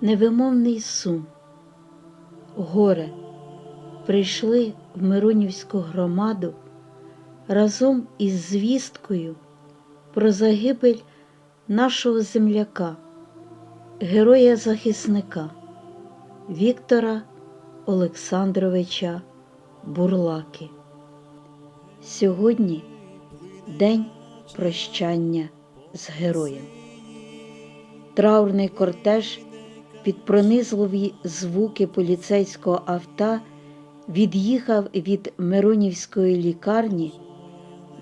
невимовний сум, горе прийшли в Миронівську громаду разом із звісткою про загибель нашого земляка, героя-захисника Віктора Олександровича Бурлаки. Сьогодні день прощання з героєм. Траурний кортеж під пронизливі звуки поліцейського авто від'їхав від Миронівської лікарні,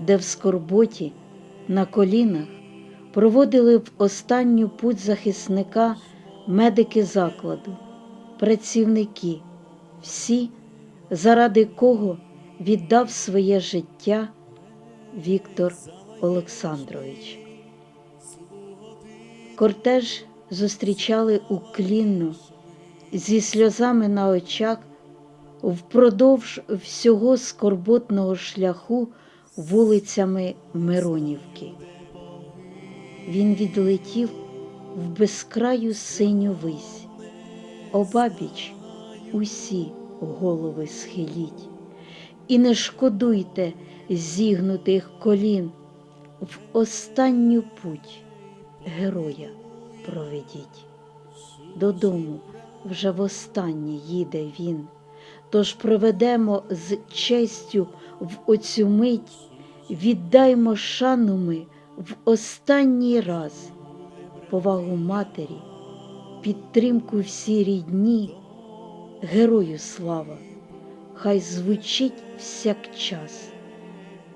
де в скорботі на колінах проводили в останню путь захисника медики закладу, працівники, всі, заради кого віддав своє життя Віктор Олександрович. Кортеж зустрічали уклінно, зі сльозами на очах, впродовж всього скорботного шляху вулицями Миронівки. Він відлетів в безкраю синю вись, обабіч усі голови схиліть, і не шкодуйте зігнутих колін в останню путь героя проведіть. Додому вже востаннє їде він, тож проведемо з честю в оцю мить, віддаймо шану ми в останній раз, повагу матері, підтримку всі рідні, герою слава, хай звучить всякчас,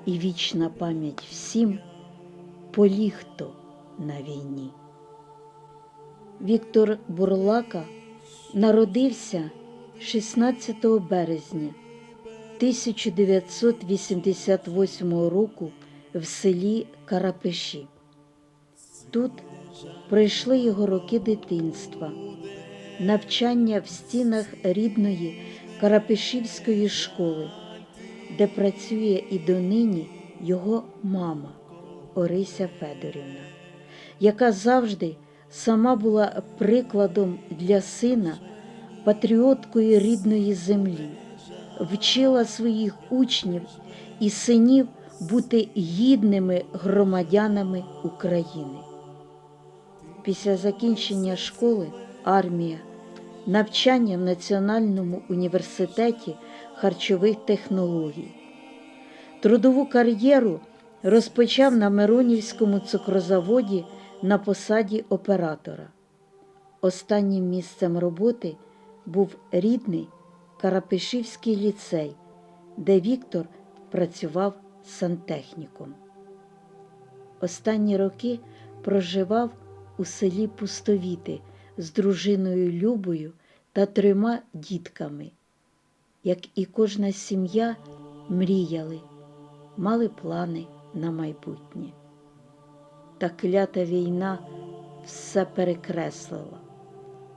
і вічна пам'ять всім поліг хто на війні. Віктор Бурлака народився 16 березня 1988 року в селі Карапеші. Тут пройшли його роки дитинства, навчання в стінах рідної Карапешівської школи, де працює і донині його мама Орися Федорівна, яка завжди сама була прикладом для сина, патріоткою рідної землі, вчила своїх учнів і синів бути гідними громадянами України. Після закінчення школи армія, навчання в Національному університеті харчових технологій. Трудову кар'єру розпочав на Миронівському цукрозаводі на посаді оператора. Останнім місцем роботи був рідний Карапишівський ліцей, де Віктор працював сантехніком. Останні роки проживав у селі Пустовіти з дружиною Любою та трьома дітками. Як і кожна сім'я, мріяли, мали плани на майбутнє. Та клята війна все перекреслила.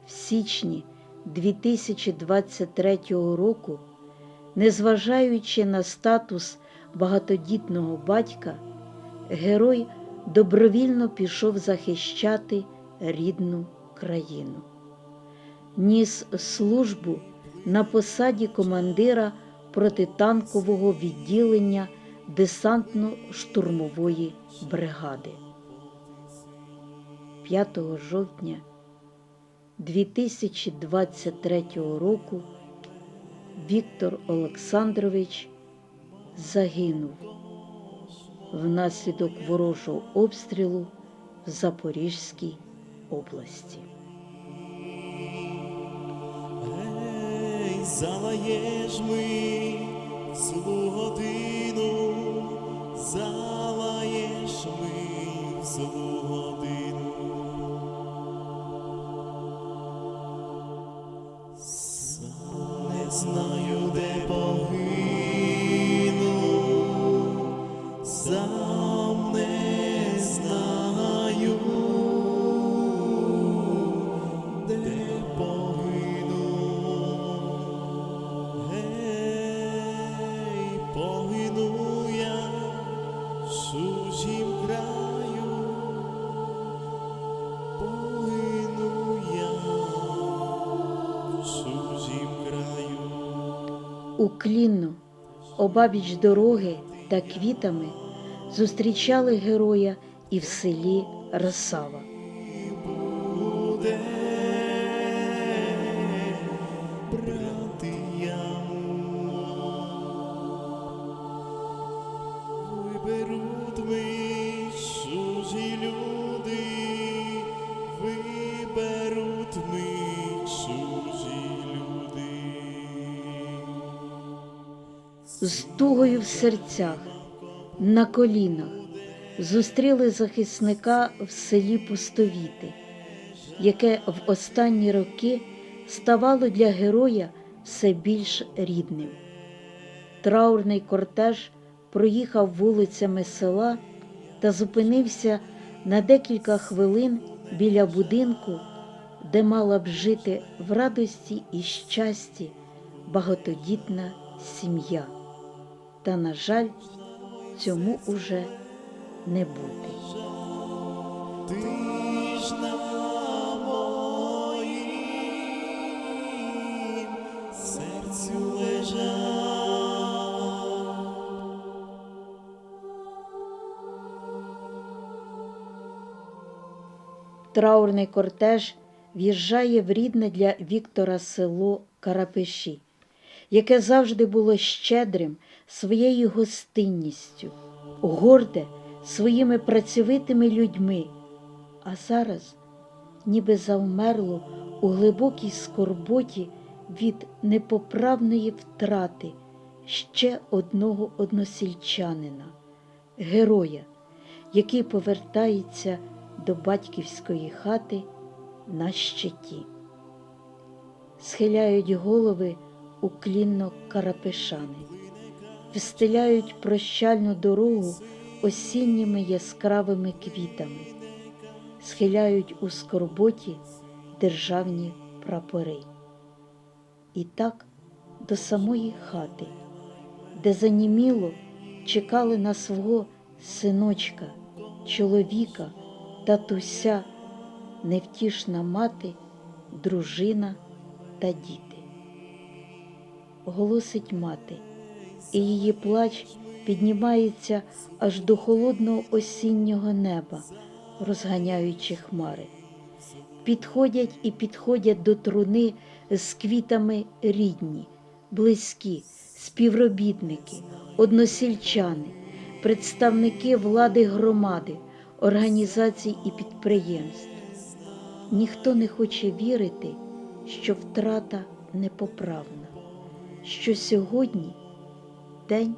В січні 2023 року, незважаючи на статус багатодітного батька, герой добровільно пішов захищати рідну країну. Ніс службу на посаді командира протитанкового відділення десантно-штурмової бригади. 5 жовтня 2023 року Віктор Олександрович загинув внаслідок ворожого обстрілу в Запорізькій області. Ей, залаєш ми в уклінно, обабіч дороги та квітами зустрічали героя і в селі Росава. З тугою в серцях, на колінах зустріли захисника в селі Пустовіти, яке в останні роки ставало для героя все більш рідним. Траурний кортеж проїхав вулицями села та зупинився на декілька хвилин біля будинку, де мала б жити в радості і щасті багатодітна сім'я. Та, на жаль, цьому уже не бути. Траурний кортеж в'їжджає в рідне для Віктора село Карапеші, яке завжди було щедрим своєю гостинністю, горде своїми працьовитими людьми, а зараз ніби завмерло у глибокій скорботі від непоправної втрати ще одного односельчанина, героя, який повертається до батьківської хати на щиті. Схиляють голови уклінно карапешани, встиляють прощальну дорогу осінніми яскравими квітами, схиляють у скорботі державні прапори. І так до самої хати, де заніміло чекали на свого синочка, чоловіка, татуся, невтішна мати, дружина та діти. Голосить мати, і її плач піднімається аж до холодного осіннього неба, розганяючи хмари. Підходять і підходять до труни з квітами рідні, близькі, співробітники, односельчани, представники влади громади, організацій і підприємств. Ніхто не хоче вірити, що втрата непоправна, що сьогодні день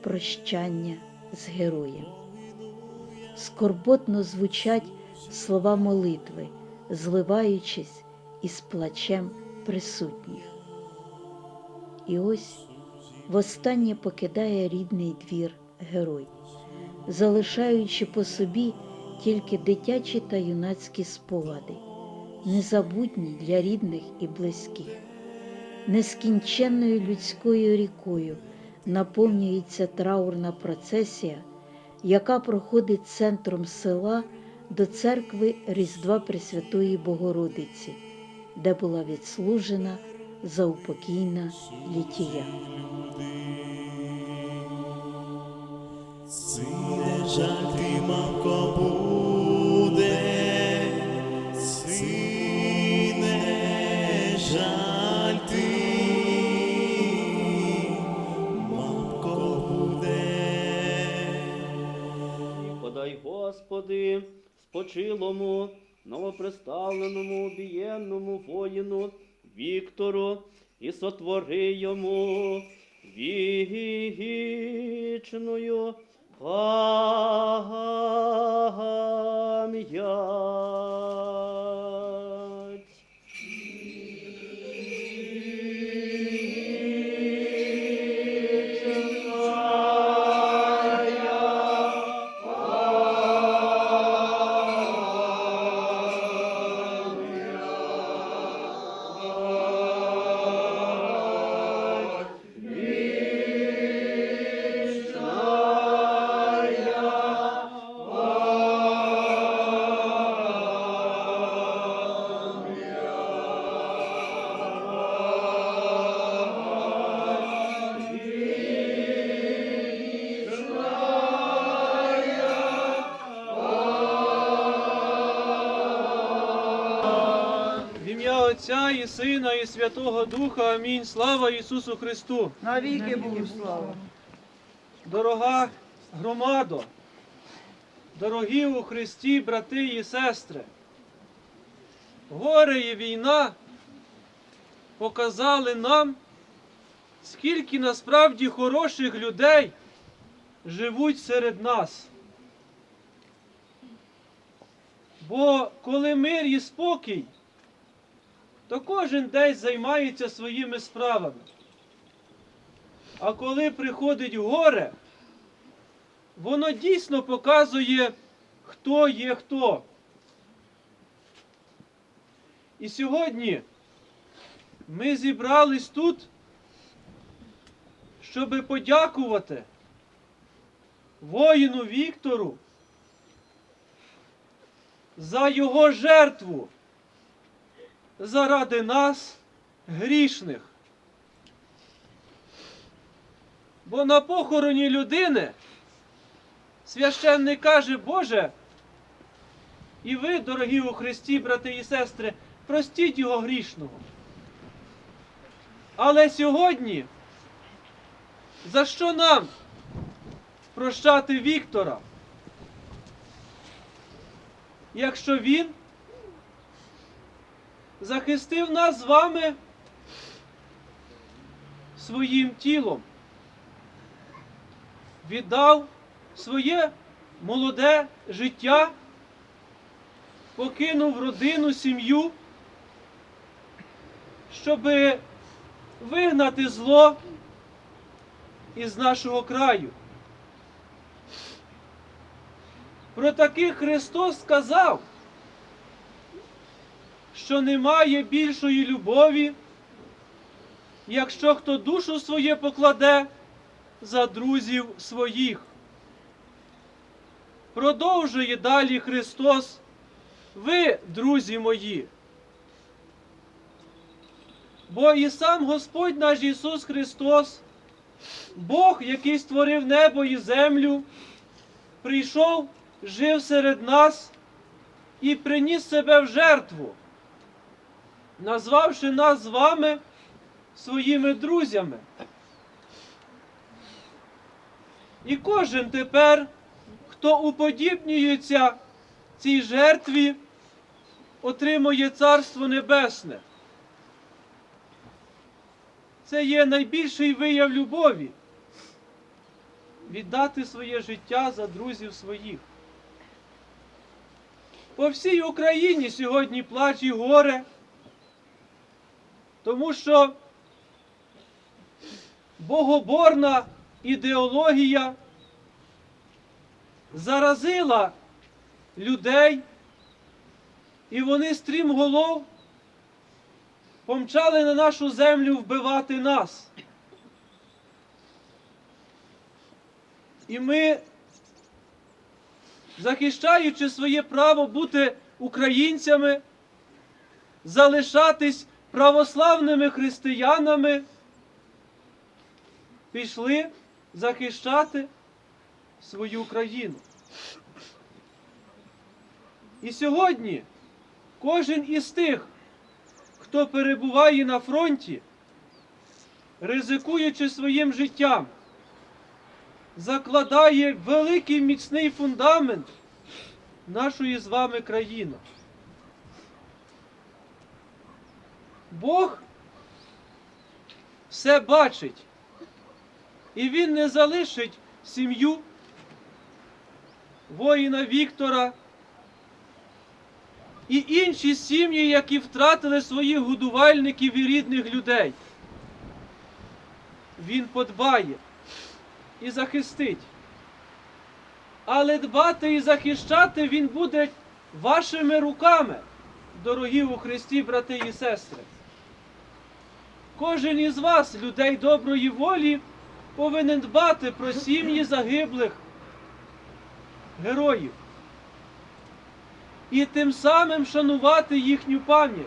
прощання з героєм. Скорботно звучать слова молитви, зливаючись із плачем присутніх. І ось востаннє покидає рідний двір герой, залишаючи по собі тільки дитячі та юнацькі спогади, незабутні для рідних і близьких. Нескінченною людською рікою наповнюється траурна процесія, яка проходить центром села до церкви Різдва Пресвятої Богородиці, де була відслужена заупокійна літія. Сине жаль ти, мамко, буде, Господи, спочилому, новоприставленому, обієнному воїну Віктору і сотвори йому вічною пам'ять. І Сина, і Святого Духа. Амінь. Слава Ісусу Христу! Навіки Богу слава. Дорога громадо, дорогі у Христі, брати і сестри, горе і війна показали нам, скільки насправді хороших людей живуть серед нас. Бо коли мир і спокій, то кожен десь займається своїми справами. А коли приходить горе, воно дійсно показує, хто є хто. І сьогодні ми зібрались тут, щоб подякувати воїну Віктору за його жертву заради нас, грішних. Бо на похороні людини священник каже, Боже, і ви, дорогі у Христі, брати і сестри, простіть його грішного. Але сьогодні, за що нам прощати Віктора? Якщо він захистив нас з вами своїм тілом, віддав своє молоде життя, покинув родину, сім'ю, щоб вигнати зло із нашого краю. Про таких Христос сказав, що немає більшої любові, якщо хто душу своє покладе за друзів своїх. Продовжує далі Христос. Ви, друзі мої. Бо і сам Господь наш Ісус Христос, Бог, який створив небо і землю, прийшов, жив серед нас і приніс себе в жертву, назвавши нас з вами своїми друзями. І кожен тепер, хто уподібнюється цій жертві, отримує Царство Небесне. Це є найбільший вияв любові віддати своє життя за друзів своїх. По всій Україні сьогодні плач і горе, тому що богоборна ідеологія заразила людей, і вони стрімголов помчали на нашу землю вбивати нас. І ми, захищаючи своє право бути українцями, залишатись православними християнами, пішли захищати свою країну. І сьогодні кожен із тих, хто перебуває на фронті, ризикуючи своїм життям, закладає великий міцний фундамент нашої з вами країни. Бог все бачить, і Він не залишить сім'ю воїна Віктора і інші сім'ї, які втратили своїх годувальників і рідних людей. Він подбає і захистить. Але дбати і захищати він буде вашими руками, дорогі у Христі, брати і сестри. Кожен із вас, людей доброї волі, повинен дбати про сім'ї загиблих героїв і тим самим шанувати їхню пам'ять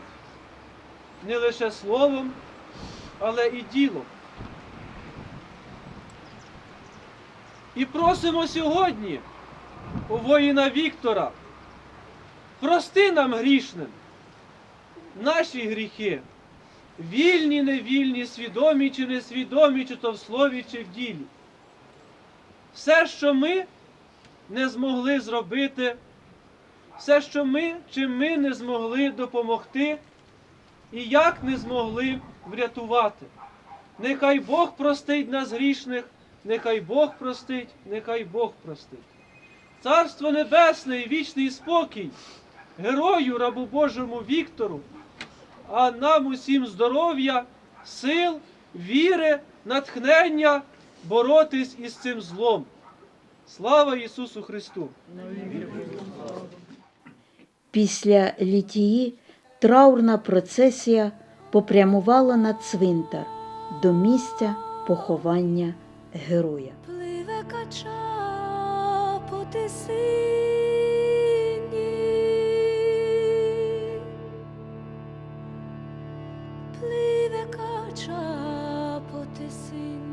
не лише словом, але і ділом. І просимо сьогодні у воїна Віктора, прости нам грішним, наші гріхи. Вільні, невільні, свідомі чи несвідомі, чи то в слові, чи в ділі. Все, що ми не змогли зробити, все, що ми чи ми не змогли допомогти, і як не змогли врятувати. Нехай Бог простить нас грішних, нехай Бог простить, нехай Бог простить. Царство Небесне і вічний спокій, герою рабу Божому Віктору, а нам усім здоров'я, сил, віри, натхнення боротись із цим злом. Слава Ісусу Христу! Після літії траурна процесія попрямувала на цвинтар до місця поховання героя. Пливе кача по тисині, пливе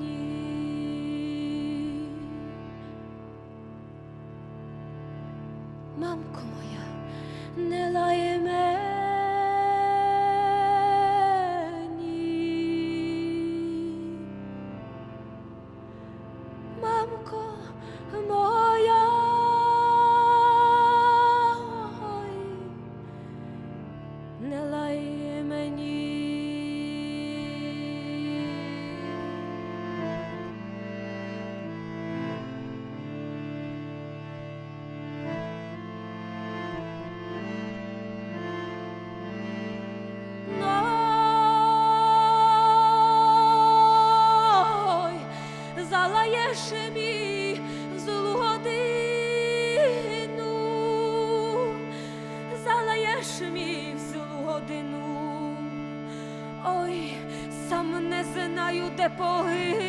знаю,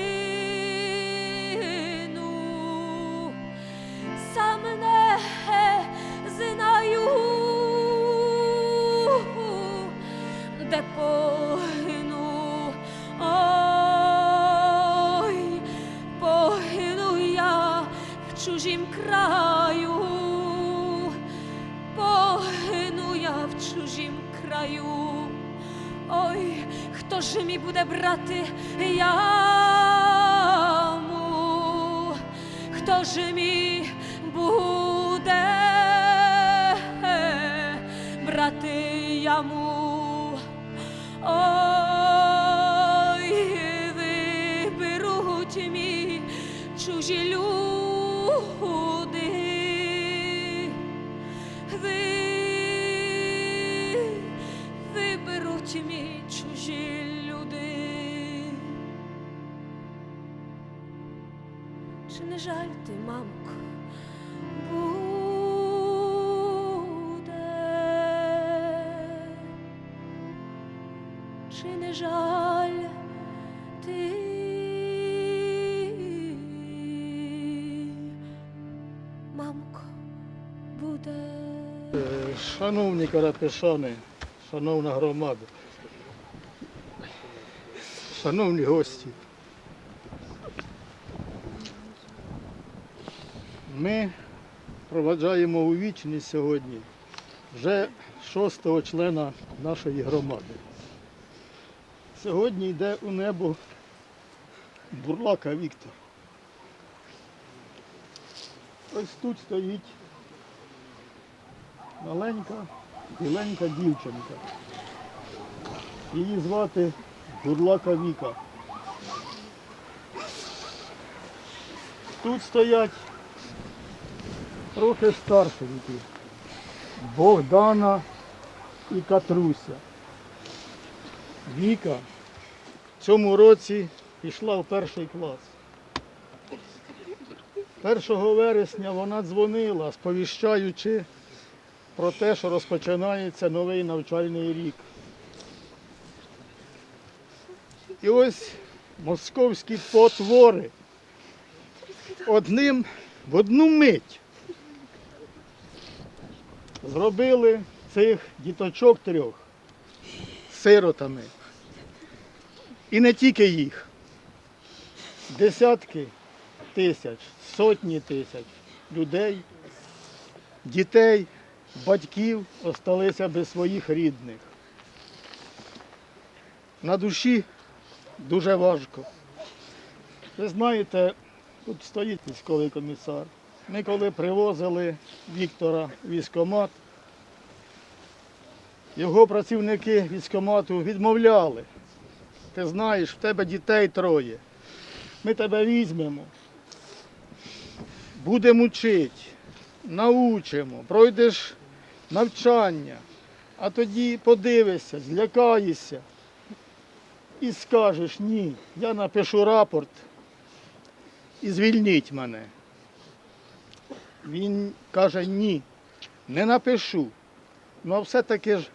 буде брати яму? Хто ж мій не жаль ти? Мамко, буде. Шановні карапешани, шановна громада, шановні гості, ми проваджаємо у вічність сьогодні вже шостого члена нашої громади. Сьогодні йде у небо бурлака Віктор. Ось тут стоїть маленька, біленька дівчинка. Її звати Бурлака Віка. Тут стоять трохи старшенькі. Богдана і Катруся. Віка в цьому році пішла в перший клас. 1 вересня вона дзвонила, сповіщаючи про те, що розпочинається новий навчальний рік. І ось московські потвори одним в одну мить зробили цих діточок трьох сиротами. І не тільки їх. Десятки тисяч, сотні тисяч людей, дітей, батьків осталися без своїх рідних. на душі дуже важко. Ви знаєте, тут стоїть військовий комісар. Ми коли привозили Віктора в військкомат, його працівники військкомату відмовляли. Ти знаєш, в тебе дітей троє. Ми тебе візьмемо, будемо вчити, научимо, пройдеш навчання, а тоді подивишся, злякаєшся і скажеш ні, я напишу рапорт і звільніть мене. Він каже ні, не напишу. Ну а все-таки ж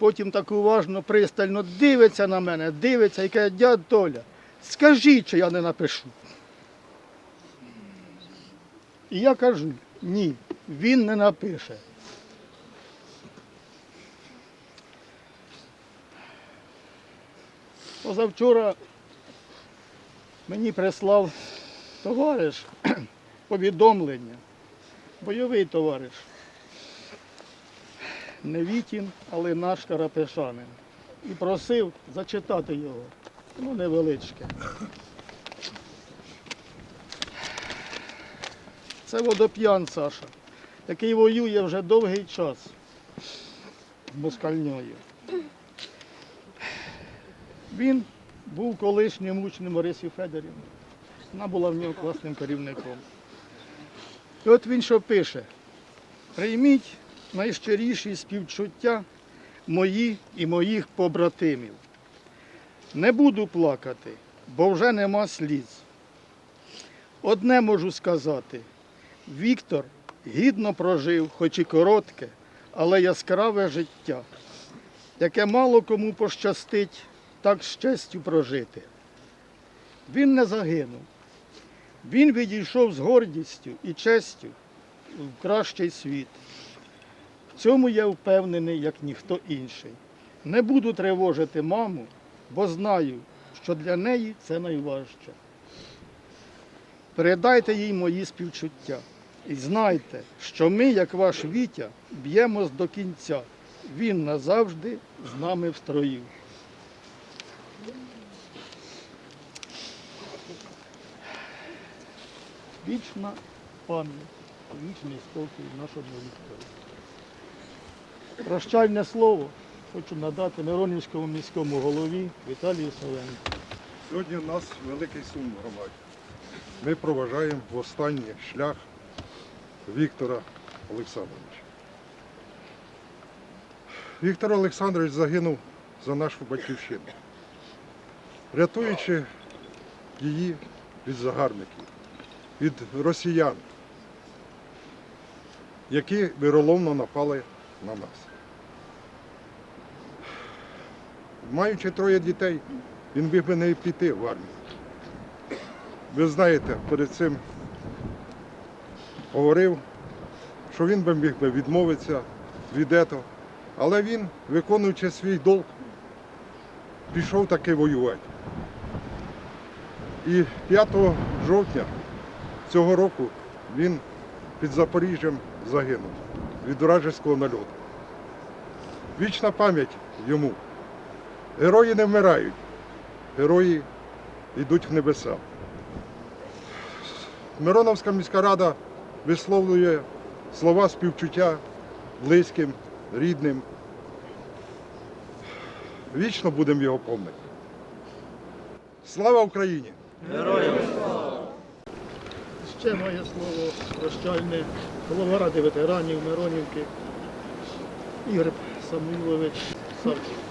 потім так уважно, пристально дивиться на мене, дивиться і каже, дядь Толя, скажіть, що я не напишу. І я кажу, ні, він не напише. Позавчора мені прислав товариш повідомлення, бойовий товариш. Не Вітін, але наш Карапешанин. І просив зачитати його. Ну, невеличке. Це водоп'ян Саша, який воює вже довгий час з москальньою. Він був колишнім учнем Орисі Федорівни. Вона була в нього класним керівником. І от він що пише: прийміть найщиріші співчуття мої і моїх побратимів. Не буду плакати, бо вже нема сліз. Одне можу сказати: Віктор гідно прожив, хоч і коротке, але яскраве життя, яке мало кому пощастить так з честю прожити. Він не загинув. Він відійшов з гордістю і честю в кращий світ. Цьому я впевнений, як ніхто інший. Не буду тривожити маму, бо знаю, що для неї це найважче. Передайте їй мої співчуття і знайте, що ми, як ваш Вітя, б'ємось до кінця. Він назавжди з нами в строю. Вічна пам'ять, вічний спокій нашому Віктору. Прощальне слово хочу надати Миронівському міському голові Віталію Соленку. Сьогодні у нас великий сум громаді. Ми проважаємо в останній шлях Віктора Олександровича. Віктор Олександрович загинув за нашу батьківщину, рятуючи її від загарбників, від росіян, які віроломно напали на нас. Маючи троє дітей, він міг би не піти в армію. Ви знаєте, перед цим говорив, що він би міг би відмовитися від этого. Але він, виконуючи свій долг, пішов таки воювати. І 5 жовтня цього року він під Запоріжжям загинув від вражеського нальоту. Вічна пам'ять йому. Герої не вмирають, герої йдуть в небеса. Мироновська міська рада висловлює слова співчуття близьким, рідним. Вічно будемо його помнити. Слава Україні! Героям слава! Ще моє слово прощальне голова ради ветеранів Миронівки Ігор Самуйлович Савченко.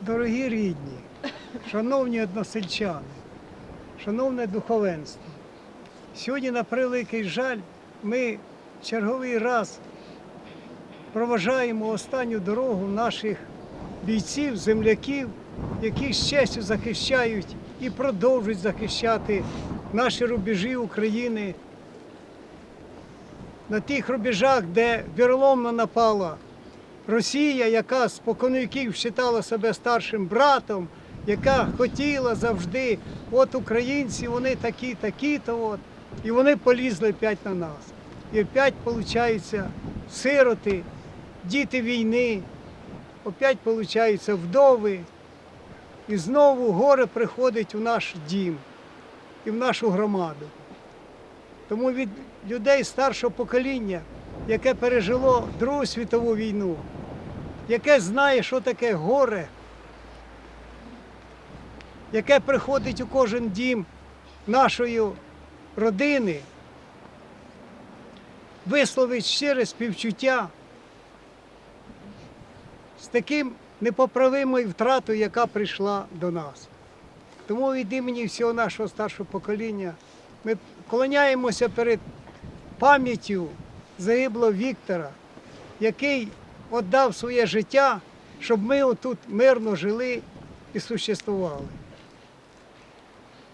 Дорогі рідні, шановні односельчани, шановне духовенство, сьогодні, на превеликий жаль, ми черговий раз проважаємо останню дорогу наших бійців, земляків, які з честю захищають і продовжують захищати наші рубежі України. На тих рубежах, де віроломно напала Росія, яка споконвіків вважала себе старшим братом, яка хотіла завжди, от українці, вони такі, такі-то, от, і вони полізли опять на нас. І опять, виходить, сироти, діти війни, опять получаються вдови, і знову горе приходить у наш дім і в нашу громаду. Тому від людей старшого покоління, яке пережило Другу світову війну, яке знає, що таке горе, яке приходить у кожен дім нашої родини, висловить щире співчуття з таким непоправимою втратою, яка прийшла до нас. Тому від імені всього нашого старшого покоління ми клоняємося перед пам'яттю загиблого Віктора, який віддав своє життя, щоб ми отут мирно жили і существували.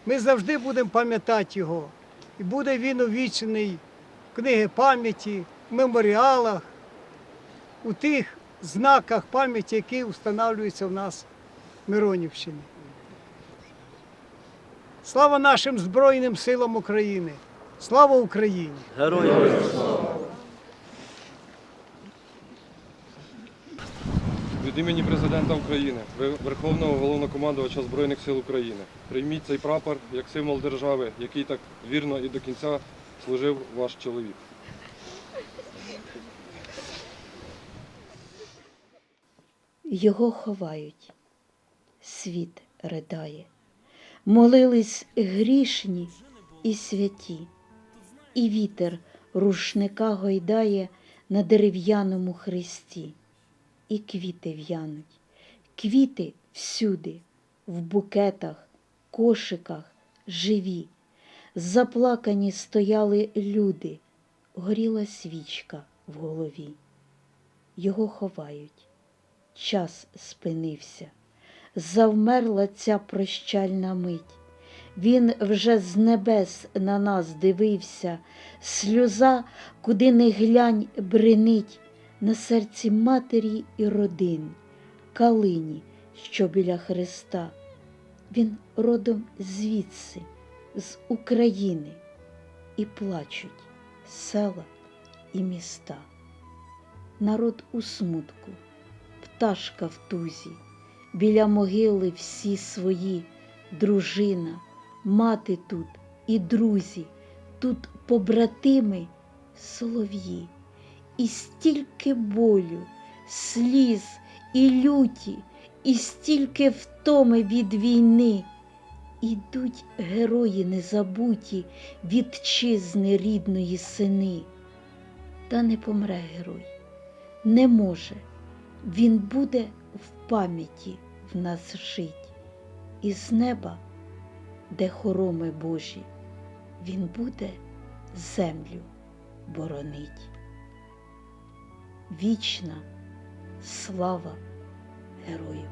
Ми завжди будемо пам'ятати його, і буде він увічений в книги пам'яті, в меморіалах, у тих знаках пам'яті, які встановлюються в нас в Миронівщині. Слава нашим Збройним силам України! Слава Україні! Героям Від імені президента України, Верховного головнокомандувача Збройних сил України, прийміть цей прапор як символ держави, який так вірно і до кінця служив ваш чоловік. Його ховають, світ ридає, молились грішні і святі, і вітер рушника гойдає на дерев'яному хресті, і квіти в'януть, квіти всюди, в букетах, кошиках живі, заплакані стояли люди, горіла свічка в голові. Його ховають. Час спинився, завмерла ця прощальна мить. Він вже з небес на нас дивився, сльоза, куди не глянь, бренить на серці матері і родин, калині, що біля Христа. Він родом звідси, з України, і плачуть села і міста. Народ у смутку пташка в тузі, біля могили всі свої, дружина, мати тут і друзі, тут побратими солов'ї, і стільки болю, сліз і люті, і стільки втоми від війни. Ідуть герої незабуті, вітчизни рідної сини. Та не помре герой, не може. Він буде в пам'яті в нас жить, і з неба, де хороми Божі, він буде землю боронить. Вічна слава герою!